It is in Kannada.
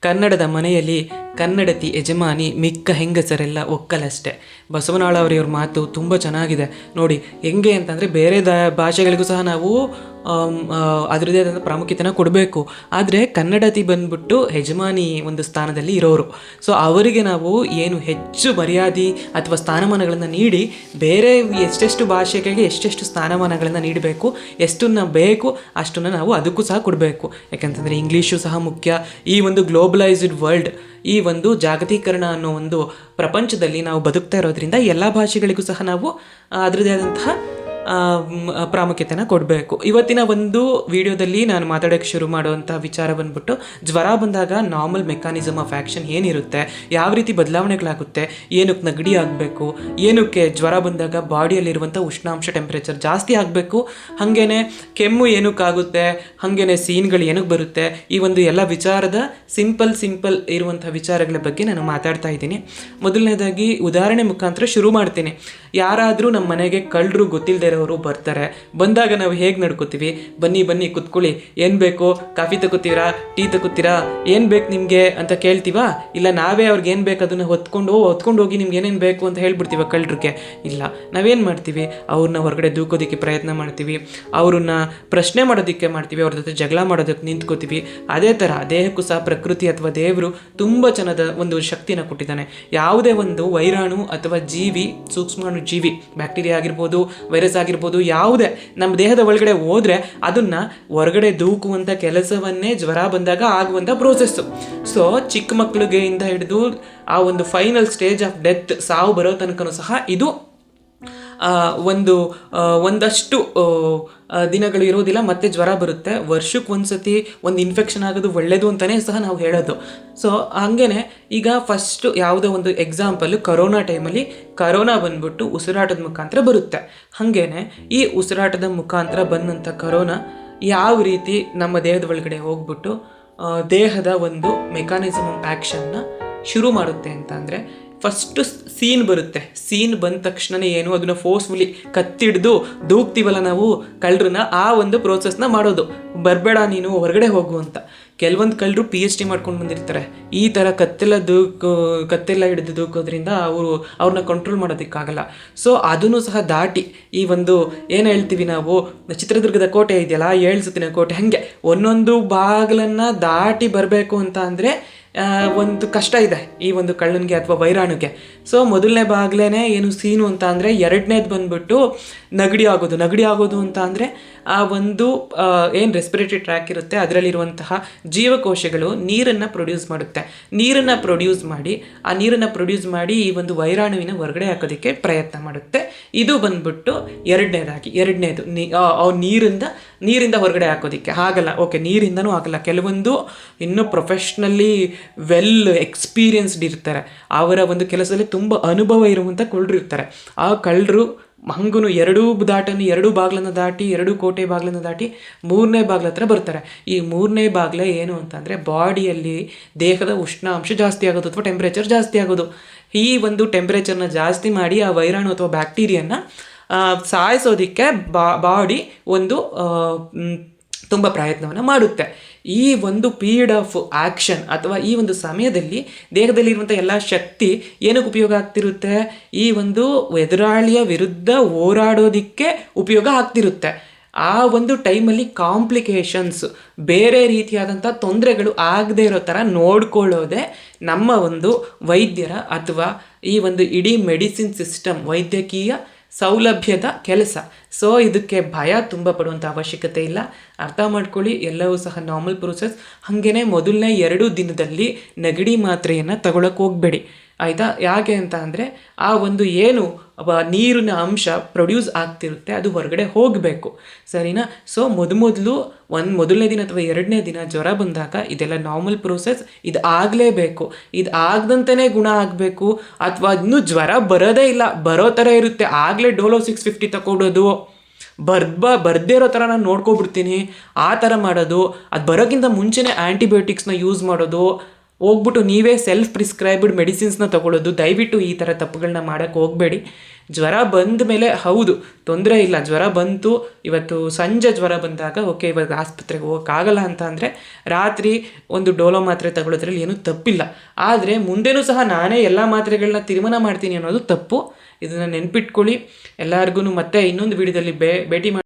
ಕನ್ನಡದ ಮನೆಯಲ್ಲಿ ಕನ್ನಡತಿ ಯಜಮಾನಿ ಮಿಕ್ಕ ಹೆಂಗಸರೆಲ್ಲ ಒಕ್ಕಲಷ್ಟೆ. ಅವರ ಮಾತು ತುಂಬ ಚೆನ್ನಾಗಿದೆ. ನೋಡಿ, ಹೆಂಗೆ ಅಂತಂದರೆ ಬೇರೆ ದ ಭಾಷೆಗಳಿಗೂ ಸಹ ನಾವು ಅದರದ್ದೇ ಆದಂಥ ಪ್ರಾಮುಖ್ಯತೆನ ಕೊಡಬೇಕು. ಆದರೆ ಕನ್ನಡತಿ ಬಂದ್ಬಿಟ್ಟು ಯಜಮಾನಿ ಒಂದು ಸ್ಥಾನದಲ್ಲಿ ಇರೋರು. ಸೊ ಅವರಿಗೆ ನಾವು ಏನು ಹೆಚ್ಚು ಮರ್ಯಾದೆ ಅಥವಾ ಸ್ಥಾನಮಾನಗಳನ್ನು ನೀಡಿ, ಬೇರೆ ಎಷ್ಟೆಷ್ಟು ಭಾಷೆಗಳಿಗೆ ಎಷ್ಟೆಷ್ಟು ಸ್ಥಾನಮಾನಗಳನ್ನು ನೀಡಬೇಕು, ಎಷ್ಟನ್ನ ಬೇಕು, ಅಷ್ಟನ್ನು ನಾವು ಅದಕ್ಕೂ ಸಹ ಕೊಡಬೇಕು. ಯಾಕಂತಂದರೆ ಇಂಗ್ಲೀಷು ಸಹ ಮುಖ್ಯ. ಈ ಒಂದು ಗ್ಲೋಬಲೈಸ್ಡ್ ವರ್ಲ್ಡ್, ಈ ಒಂದು ಜಾಗತೀಕರಣ ಅನ್ನೋ ಒಂದು ಪ್ರಪಂಚದಲ್ಲಿ ನಾವು ಬದುಕ್ತಾ ಇರೋದ್ರಿಂದ ಎಲ್ಲ ಭಾಷೆಗಳಿಗೂ ಸಹ ನಾವು ಅದರದೇ ಆದಂತಹ ಪ್ರಾಮುಖ್ಯತೆನ ಕೊಡಬೇಕು. ಇವತ್ತಿನ ಒಂದು ವಿಡಿಯೋದಲ್ಲಿ ನಾನು ಮಾತಾಡೋಕ್ಕೆ ಶುರು ಮಾಡುವಂಥ ವಿಚಾರ ಬಂದ್ಬಿಟ್ಟು, ಜ್ವರ ಬಂದಾಗ ನಾರ್ಮಲ್ ಮೆಕ್ಯಾನಿಸಮ್ ಆಫ್ ಆ್ಯಕ್ಷನ್ ಏನಿರುತ್ತೆ, ಯಾವ ರೀತಿ ಬದಲಾವಣೆಗಳಾಗುತ್ತೆ, ಏನಕ್ಕೆ ನೆಗಡಿ ಆಗಬೇಕು, ಏನಕ್ಕೆ ಜ್ವರ ಬಂದಾಗ ಬಾಡಿಯಲ್ಲಿರುವಂಥ ಉಷ್ಣಾಂಶ ಟೆಂಪ್ರೇಚರ್ ಜಾಸ್ತಿ ಆಗಬೇಕು, ಹಾಗೇನೆ ಕೆಮ್ಮು ಏನಕ್ಕಾಗುತ್ತೆ ಹಾಗೇನೆ ಸೀನ್ಗಳು ಏನಕ್ಕೆ ಬರುತ್ತೆ, ಈ ಒಂದು ಎಲ್ಲ ವಿಚಾರದ ಸಿಂಪಲ್ ಸಿಂಪಲ್ ಇರುವಂಥ ವಿಚಾರಗಳ ಬಗ್ಗೆ ನಾನು ಮಾತಾಡ್ತಾ ಇದ್ದೀನಿ. ಮೊದಲನೇದಾಗಿ ಉದಾಹರಣೆ ಮುಖಾಂತರ ಶುರು ಮಾಡ್ತೀನಿ. ಯಾರಾದರೂ ನಮ್ಮ ಮನೆಗೆ ಕಳ್ಳರು ಗೊತ್ತಿಲ್ಲದೆ ಇರೋರು ಬರ್ತಾರೆ. ಬಂದಾಗ ನಾವು ಹೇಗೆ ನಡ್ಕೋತೀವಿ? ಬನ್ನಿ ಬನ್ನಿ, ಕುತ್ಕೊಳ್ಳಿ. ಏನು ಬೇಕು? ಕಾಫಿ ತಗೋತೀರಾ? ಟೀ ತಗೋತೀರಾ? ಏನು ಬೇಕು ನಿಮಗೆ ಅಂತ ಕೇಳ್ತೀವ? ಇಲ್ಲ, ನಾವೇ ಅವ್ರಿಗೆ ಏನು ಬೇಕು ಅದನ್ನು ಹೊತ್ಕೊಂಡು ಹೊತ್ಕೊಂಡು ಹೋಗಿ ನಿಮ್ಗೆ ಏನೇನು ಬೇಕು ಅಂತ ಹೇಳ್ಬಿಡ್ತೀವ ಕಳ್ಳರಿಗೆ? ಇಲ್ಲ, ನಾವೇನು ಮಾಡ್ತೀವಿ? ಅವ್ರನ್ನ ಹೊರಗಡೆ ದೂಕೋದಕ್ಕೆ ಪ್ರಯತ್ನ ಮಾಡ್ತೀವಿ. ಅವ್ರನ್ನ ಪ್ರಶ್ನೆ ಮಾಡೋದಕ್ಕೆ ಮಾಡ್ತೀವಿ. ಅವ್ರ ಜೊತೆ ಜಗಳ ಮಾಡೋದಕ್ಕೆ ನಿಂತ್ಕೋತೀವಿ. ಅದೇ ಥರ ದೇಹಕ್ಕೂ ಸಹ ಪ್ರಕೃತಿ ಅಥವಾ ದೇವರು ತುಂಬ ಚೆನ್ನದ ಒಂದು ಶಕ್ತಿನ ಕೊಟ್ಟಿದ್ದಾನೆ. ಯಾವುದೇ ಒಂದು ವೈರಾಣು ಅಥವಾ ಜೀವಿ, ಸೂಕ್ಷ್ಮಾಣು ಜೀವಿ, ಬ್ಯಾಕ್ಟೀರಿಯಾ ಆಗಿರ್ಬೋದು, ವೈರಸ್ ಆಗಿರ್ಬೋದು, ಯಾವುದೇ ನಮ್ಮ ದೇಹದ ಒಳಗಡೆ ಹೋದ್ರೆ ಅದನ್ನ ಹೊರಗಡೆ ದೂಕುವಂಥ ಕೆಲಸವನ್ನೇ ಜ್ವರ ಬಂದಾಗ ಆಗುವಂಥ ಪ್ರೋಸೆಸ್ಸು ಸೊ ಚಿಕ್ಕ ಮಕ್ಕಳಿಗೆ ಇಂದ ಹಿಡಿದು ಆ ಒಂದು ಫೈನಲ್ ಸ್ಟೇಜ್ ಆಫ್ ಡೆತ್ ಸಾವು ಬರೋ ತನಕನೂ ಸಹ ಇದು ಒಂದು ಒಂದಷ್ಟು ದಿನಗಳು ಇರೋದಿಲ್ಲ ಮತ್ತೆ ಜ್ವರ ಬರುತ್ತೆ. ವರ್ಷಕ್ಕೆ ಒಂದು ಸತಿ ಒಂದು ಇನ್ಫೆಕ್ಷನ್ ಆಗೋದು ಒಳ್ಳೆಯದು ಅಂತಲೇ ಸಹ ನಾವು ಹೇಳೋದು. ಸೊ ಹಂಗೇನೆ, ಈಗ ಫಸ್ಟು ಯಾವುದೋ ಒಂದು ಎಕ್ಸಾಂಪಲ್ಲು ಕರೋನಾ ಟೈಮಲ್ಲಿ ಕರೋನಾ ಬಂದ್ಬಿಟ್ಟು ಉಸಿರಾಟದ ಮುಖಾಂತರ ಬರುತ್ತೆ. ಹಾಗೇನೆ, ಈ ಉಸಿರಾಟದ ಮುಖಾಂತರ ಬಂದಂಥ ಕರೋನಾ ಯಾವ ರೀತಿ ನಮ್ಮ ದೇಹದ ಒಳಗಡೆ ಹೋಗ್ಬಿಟ್ಟು ದೇಹದ ಒಂದು ಮೆಕಾನಿಸಮ್ ಆ್ಯಕ್ಷನ್ನ ಶುರು ಮಾಡುತ್ತೆ ಅಂತ ಅಂದರೆ ಫಸ್ಟು ಸೀನ್ ಬರುತ್ತೆ. ಸೀನ್ ಬಂದ ತಕ್ಷಣನೇ ಏನು? ಅದನ್ನ ಫೋರ್ಸ್ಫುಲಿ ಕತ್ತಿಡ್ದು ದೂಕ್ತೀವಲ್ಲ ನಾವು ಕಳ್ಳರನ್ನ ಆ ಒಂದು ಪ್ರೋಸೆಸ್ನ ಮಾಡೋದು. ಬರಬೇಡ ನೀನು, ಹೊರಗಡೆ ಹೋಗು ಅಂತ. ಕೆಲವೊಂದು ಕಳ್ಳರು ಪಿ ಎಚ್ ಡಿ ಮಾಡ್ಕೊಂಡು ಬಂದಿರ್ತಾರೆ. ಈ ಥರ ಕತ್ತೆಲ್ಲ ದೂಕು ಕತ್ತೆಲ್ಲ ಹಿಡಿದು ದೂಕೋದ್ರಿಂದ ಅವರು ಅವ್ರನ್ನ ಕಂಟ್ರೋಲ್ ಮಾಡೋದಕ್ಕಾಗಲ್ಲ. ಸೊ ಅದನ್ನು ಸಹ ದಾಟಿ ಈ ಒಂದು ಏನು ಹೇಳ್ತೀವಿ ನಾವು? ಚಿತ್ರದುರ್ಗದ ಕೋಟೆ ಇದೆಯಲ್ಲ, ಏಳು ಸುತ್ತಿನ ಕೋಟೆ, ಹಾಗೆ. ಒಂದೊಂದು ಬಾಗಿಲನ್ನು ದಾಟಿ ಬರಬೇಕು ಅಂತ ಅಂದರೆ ಒಂದು ಕಷ್ಟ ಇದೆ ಈ ಒಂದು ಕಳ್ಳನಿಗೆ ಅಥವಾ ವೈರಾಣುಗೆ. ಸೊ ಮೊದಲನೇ ಬಾಗ್ಲೇ ಏನು ಸೀನು ಅಂತ ಅಂದರೆ ಎರಡನೇದು ಬಂದ್ಬಿಟ್ಟು ನಗಡಿ ಆಗೋದು. ನಗಡಿ ಆಗೋದು ಅಂತ ಅಂದರೆ ಆ ಒಂದು ಏನು ರೆಸ್ಪಿರೇಟರಿ ಟ್ರ್ಯಾಕ್ ಇರುತ್ತೆ, ಅದರಲ್ಲಿರುವಂತಹ ಜೀವಕೋಶಗಳು ನೀರನ್ನು ಪ್ರೊಡ್ಯೂಸ್ ಮಾಡುತ್ತೆ. ನೀರನ್ನು ಪ್ರೊಡ್ಯೂಸ್ ಮಾಡಿ, ಆ ನೀರನ್ನು ಪ್ರೊಡ್ಯೂಸ್ ಮಾಡಿ ಈ ಒಂದು ವೈರಾಣುವಿನ ಹೊರಗಡೆ ಹಾಕೋದಕ್ಕೆ ಪ್ರಯತ್ನ ಮಾಡುತ್ತೆ. ಇದು ಬಂದ್ಬಿಟ್ಟು ಎರಡನೇದಾಗಿ, ಎರಡನೇದು ನೀ ಆ ನೀರಿಂದ ನೀರಿಂದ ಹೊರಗಡೆ ಹಾಕೋದಕ್ಕೆ. ಆಗಲ್ಲ ಓಕೆ ನೀರಿಂದನೂ ಆಗಲ್ಲ ಕೆಲವೊಂದು ಇನ್ನೂ ಪ್ರೊಫೆಷ್ನಲಿ ವೆಲ್ ಎಕ್ಸ್ಪೀರಿಯನ್ಸ್ಡ್ ಇರ್ತಾರೆ. ಅವರ ಒಂದು ಕೆಲಸದಲ್ಲಿ ತುಂಬ ಅನುಭವ ಇರುವಂಥ ಕಳ್ಳರು ಇರ್ತಾರೆ. ಆ ಕಳ್ಳರು ಹಂಗೂ ಎರಡೂ ದಾಟನ್ನು, ಎರಡೂ ಬಾಗ್ಲನ್ನು ದಾಟಿ, ಎರಡೂ ಕೋಟೆ ಬಾಗ್ಲನ್ನು ದಾಟಿ ಮೂರನೇ ಬಾಗ್ಲ ಹತ್ರ ಬರ್ತಾರೆ. ಈ ಮೂರನೇ ಬಾಗ್ಲ ಏನು ಅಂತಂದರೆ ಬಾಡಿಯಲ್ಲಿ ದೇಹದ ಉಷ್ಣಾಂಶ ಜಾಸ್ತಿ ಆಗೋದು ಅಥವಾ ಟೆಂಪ್ರೇಚರ್ ಜಾಸ್ತಿ ಆಗೋದು. ಈ ಒಂದು ಟೆಂಪ್ರೇಚರ್ನ ಜಾಸ್ತಿ ಮಾಡಿ ಆ ವೈರಾಣು ಅಥವಾ ಬ್ಯಾಕ್ಟೀರಿಯನ್ನ ಸಾಯಿಸೋದಕ್ಕೆ ಬಾ, ಬಾಡಿ ಒಂದು ತುಂಬ ಪ್ರಯತ್ನವನ್ನು ಮಾಡುತ್ತೆ. ಈ ಒಂದು ಪೀರಿಯಡ್ ಆಫ್ ಆ್ಯಕ್ಷನ್ ಅಥವಾ ಈ ಒಂದು ಸಮಯದಲ್ಲಿ ದೇಹದಲ್ಲಿರುವಂಥ ಎಲ್ಲ ಶಕ್ತಿ ಏನಕ್ಕೆ ಉಪಯೋಗ ಆಗ್ತಿರುತ್ತೆ? ಈ ಒಂದು ಎದುರಾಳಿಯ ವಿರುದ್ಧ ಹೋರಾಡೋದಕ್ಕೆ ಉಪಯೋಗ ಆಗ್ತಿರುತ್ತೆ. ಆ ಒಂದು ಟೈಮಲ್ಲಿ ಕಾಂಪ್ಲಿಕೇಶನ್ಸ್ ಬೇರೆ ರೀತಿಯಾದಂಥ ತೊಂದರೆಗಳು ಆಗದೆ ಇರೋ ಥರ ನೋಡ್ಕೊಳ್ಳೋದೇ ನಮ್ಮ ಒಂದು ವೈದ್ಯರ ಅಥವಾ ಈ ಒಂದು ಇಡೀ ಮೆಡಿಸಿನ್ ಸಿಸ್ಟಮ್ ವೈದ್ಯಕೀಯ ಸೌಲಭ್ಯದ ಕೆಲಸ. ಸೊ ಇದಕ್ಕೆ ಭಯ ತುಂಬ ಪಡುವಂಥ ಅವಶ್ಯಕತೆ ಇಲ್ಲ. ಅರ್ಥ ಮಾಡ್ಕೊಳ್ಳಿ, ಎಲ್ಲವೂ ಸಹ ನಾರ್ಮಲ್ ಪ್ರೋಸೆಸ್ ಹಾಗೇನೆ ಮೊದಲನೇ ಎರಡು ದಿನದಲ್ಲಿ ನೆಗಡಿ ಮಾತ್ರೆಯನ್ನು ತಗೊಳಕ್ಕೆ ಹೋಗಬೇಡಿ. ಆಯಿತಾ? ಯಾಕೆ ಅಂತ ಅಂದರೆ, ಆ ಒಂದು ಏನು ನೀರಿನ ಅಂಶ ಪ್ರೊಡ್ಯೂಸ್ ಆಗ್ತಿರುತ್ತೆ, ಅದು ಹೊರಗಡೆ ಹೋಗಬೇಕು. ಸರಿನಾ? ಸೊ ಮೊದಮೊದಲು ಒಂದು ಮೊದಲನೇ ದಿನ ಅಥವಾ ಎರಡನೇ ದಿನ ಜ್ವರ ಬಂದಾಗ ಇದೆಲ್ಲ ನಾರ್ಮಲ್ ಪ್ರೋಸೆಸ್ ಇದು ಆಗಲೇಬೇಕು. ಇದು ಆಗದಂತೆಯೇ ಗುಣ ಆಗಬೇಕು. ಅಥವಾ ಇನ್ನೂ ಜ್ವರ ಬರೋದೇ ಇಲ್ಲ, ಬರೋ ಥರ ಇರುತ್ತೆ. ಆಗಲೇ ಡೋಲೋ ಸಿಕ್ಸ್ ಫಿಫ್ಟಿ ತಗೊಡೋದು ಬರ್ಬ ಬರ್ದೇ ಇರೋ ಥರ ನಾನು ನೋಡ್ಕೊಬಿಡ್ತೀನಿ. ಆ ಥರ ಮಾಡೋದು. ಅದು ಬರೋಕ್ಕಿಂತ ಮುಂಚೆನೇ ಆ್ಯಂಟಿಬಯೋಟಿಕ್ಸ್ನ ಯೂಸ್ ಮಾಡೋದು. ಹೋಗ್ಬಿಟ್ಟು ನೀವೇ ಸೆಲ್ಫ್ ಪ್ರಿಸ್ಕ್ರೈಬ್ಡ್ ಮೆಡಿಸಿನ್ಸ್ನ ತಗೊಳ್ಳೋದು ದಯವಿಟ್ಟು ಈ ಥರ ತಪ್ಪುಗಳನ್ನ ಮಾಡೋಕ್ಕೆ ಹೋಗಬೇಡಿ. ಜ್ವರ ಬಂದ ಮೇಲೆ ಹೌದು, ತೊಂದರೆ ಇಲ್ಲ. ಜ್ವರ ಬಂತು, ಇವತ್ತು ಸಂಜೆ ಜ್ವರ ಬಂದಾಗ, ಓಕೆ, ಇವಾಗ ಆಸ್ಪತ್ರೆಗೆ ಹೋಗೋಕ್ಕಾಗಲ್ಲ ಅಂತ ಅಂದರೆ, ರಾತ್ರಿ ಒಂದು ಡೋಲೋ ಮಾತ್ರೆ ತಗೊಳ್ಳೋದ್ರಲ್ಲಿ ಏನೂ ತಪ್ಪಿಲ್ಲ. ಆದರೆ ಮುಂದೆನೂ ಸಹ ನಾನೇ ಎಲ್ಲ ಮಾತ್ರೆಗಳನ್ನ ತೀರ್ಮಾನ ಮಾಡ್ತೀನಿ ಅನ್ನೋದು ತಪ್ಪು. ಇದನ್ನು ನೆನ್ಪಿಟ್ಕೊಳ್ಳಿ. ಎಲ್ಲರಿಗೂ ಮತ್ತೆ ಇನ್ನೊಂದು ವಿಡಿಯೋದಲ್ಲಿ ಬೇ, ಭೇಟಿ